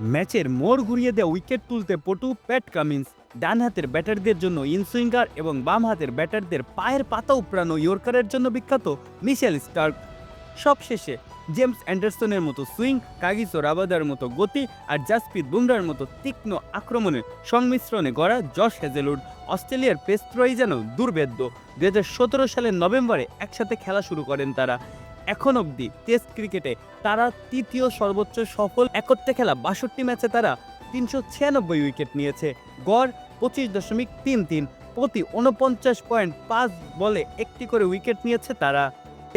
ম্যাচের মোড় ঘুরিয়ে দেওয়া উইকেট তুলতে পটু, প্যাট কামিন্স, ডান হাতের ব্যাটারদের জন্য ইনসুইঙ্গার এবং বাম হাতের ব্যাটারদের পায়ের পাতা উপড়ানো ইয়র্কারের জন্য বিখ্যাত মিশেল স্টার্ক। সবশেষে জেমস অ্যান্ডারসনের মতো সুইং, কাগিসো রাবাদার মতো গতি আর জাসপ্রীত বুমরার মতো তীক্ষ্ণ আক্রমণের সংমিশ্রণে গড়া জশ হেজেলউড, অস্ট্রেলিয়ার পেস যেন দুর্বেদ্য দু সালের নভেম্বরে একসাথে খেলা শুরু করেন তারা। এখন অবধি টেস্ট ক্রিকেটে তারা তৃতীয় সর্বোচ্চ সফল একত্রে খেলা বাষট্টি ম্যাচে তারা তিনশো ছিয়ানব্বই উইকেট নিয়েছে। গড় পঁচিশ দশমিক তিন তিন। প্রতি উনপঞ্চাশ পয়েন্ট পাঁচ বলে একটি করে উইকেট নিয়েছে তারা।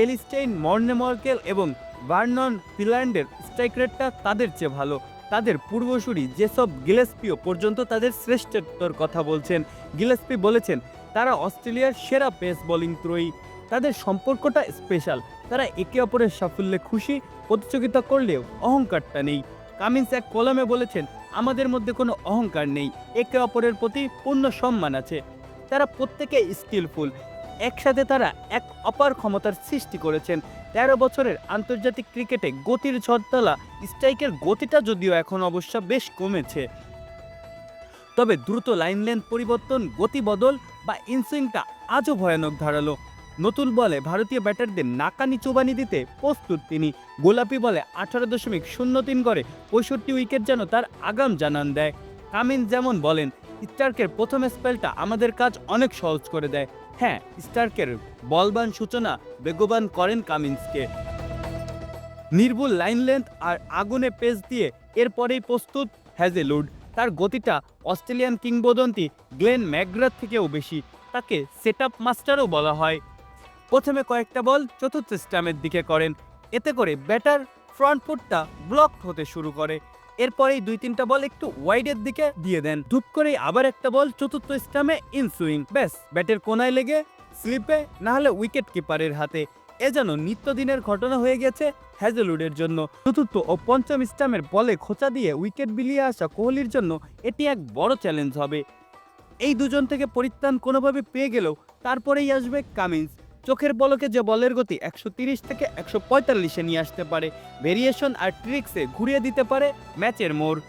এলিস্টেইন মর্নে মর্কেল এবং ভার্নন ফিল্যান্ডের স্ট্রাইক রেটটা তাদের চেয়ে ভালো। তাদের পূর্বসূরি যেসব গিলেসপিও পর্যন্ত তাদের শ্রেষ্ঠত্বর কথা বলছেন। গিলেসপি বলেছেন, তারা অস্ট্রেলিয়ার সেরা পেস বোলিং ত্রয়ী। তাদের সম্পর্কটা স্পেশাল তারা একে অপরের সাফল্যে খুশি, প্রতিযোগিতা করলেও অহংকারটা নেই। কামিন্স এক কলমে বলেছেন, আমাদের মধ্যে কোনো অহংকার নেই, একে অপরের প্রতি পূর্ণ সম্মান আছে। তারা প্রত্যেকে স্কিলফুল একসাথে তারা এক অপার ক্ষমতার সৃষ্টি করেছেন। তেরো বছরের আন্তর্জাতিক ক্রিকেটে গতির ঝড়তলা, স্ট্রাইকের গতিটা যদিও এখন অবশ্য বেশ কমেছে। তবে দ্রুত লাইন লেন্থ পরিবর্তন, গতি বদল বা ইনসুইংটা আজও ভয়ানক ধারালো। নতুন বলে ভারতীয় ব্যাটারদের নাকানি চোবানি দিতে প্রস্তুত তিনি। গোলাপি বলে আঠারো দশমিক শূন্য তিন করে পঁয়ষট্টি উইকেট যেন তার আগাম জানান দেয়। কামিন্স যেমন বলেন, স্টার্কের প্রথম স্পেলটা আমাদের কাজ অনেক সহজ করে দেয়। হ্যাঁ স্টার্কের বলবান সূচনা বেগবান করেন কামিন্সকে। নির্ভুল লাইন লেন্থ আর আগুনে পেস দিয়ে এরপরেই প্রস্তুত হ্যাজেলুড তার গতিটা অস্ট্রেলিয়ান কিংবদন্তি গ্লেন ম্যাকগ্রাথ থেকেও বেশি। তাকে সেট আপ মাস্টারও বলা হয়। প্রথমে কয়েকটা বল চতুর্থ স্টামের দিকে করেন। এতে করে ব্যাটার ফ্রন্ট ফুটটা ব্লক হতে শুরু করে। এরপরেই দুই তিনটা বল একটু ওয়াইডের দিকে দিয়ে দেন। ধূপ করেই আবার একটা বল চতুর্থ স্টামে ইনসুইং। ব্যাস, ব্যাটের কোনায় লেগে স্লিপে না হলে উইকেট কিপারের হাতে। এ যেন নিত্যদিনের ঘটনা হয়ে গেছে হ্যাজেলউডের জন্য। চতুর্থ ও পঞ্চম স্টামের বলে খোঁচা দিয়ে উইকেট বিলিয়ে আসা কোহলির জন্য এটি এক বড় চ্যালেঞ্জ হবে। এই দুজন থেকে পরিত্রাণ কোনোভাবে পেয়ে গেলেও তারপরেই আসবে কামিন্স। চোখের বলকে যে বলের গতি একশো থেকে একশো পঁয়তাল্লিশে নিয়ে আসতে পারে ভেরিয়েশন আর ট্রিক্সে ঘুরিয়ে দিতে পারে ম্যাচের মোড়।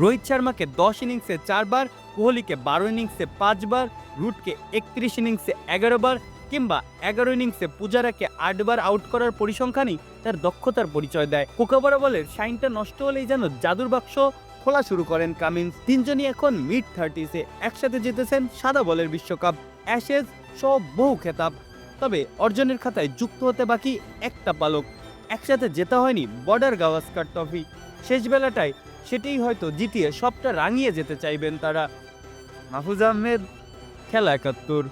রোহিত শর্মাকে দশ ইনিংসে চারবার, কোহলিকে বারো ইনিংসে পাঁচবার, রুটকে একত্রিশ ইনিংসে এগারো বার কিংবা এগারো ইনিংসে পূজারাকে আটবার আউট করার পরিসংখ্যানই তার দক্ষতার পরিচয় দেয়। কোকাবরা বলের শাইনটা নষ্ট হলেই যেন জাদুর বাক্স খোলা শুরু করেন কামিন্স। তিনজনই এখন মিড থার্টিসে একসাথে জিতেছেন সাদা বলের বিশ্বকাপ। অ্যাশেজ সব বহু খেতাব। তবে অর্জনের খাতায় যুক্ত হতে বাকি একটা পালক। একসাথে যেতে হয়নি বর্ডার গাওয়াস্কার ট্রফি। শেষ বেলাটায় সেটাই হয়তো জিতিয়ে সবটা রাঙিয়ে যেতে চাইবেন তারা। মাহফুজ আহমেদ, খেলা একাত্তর।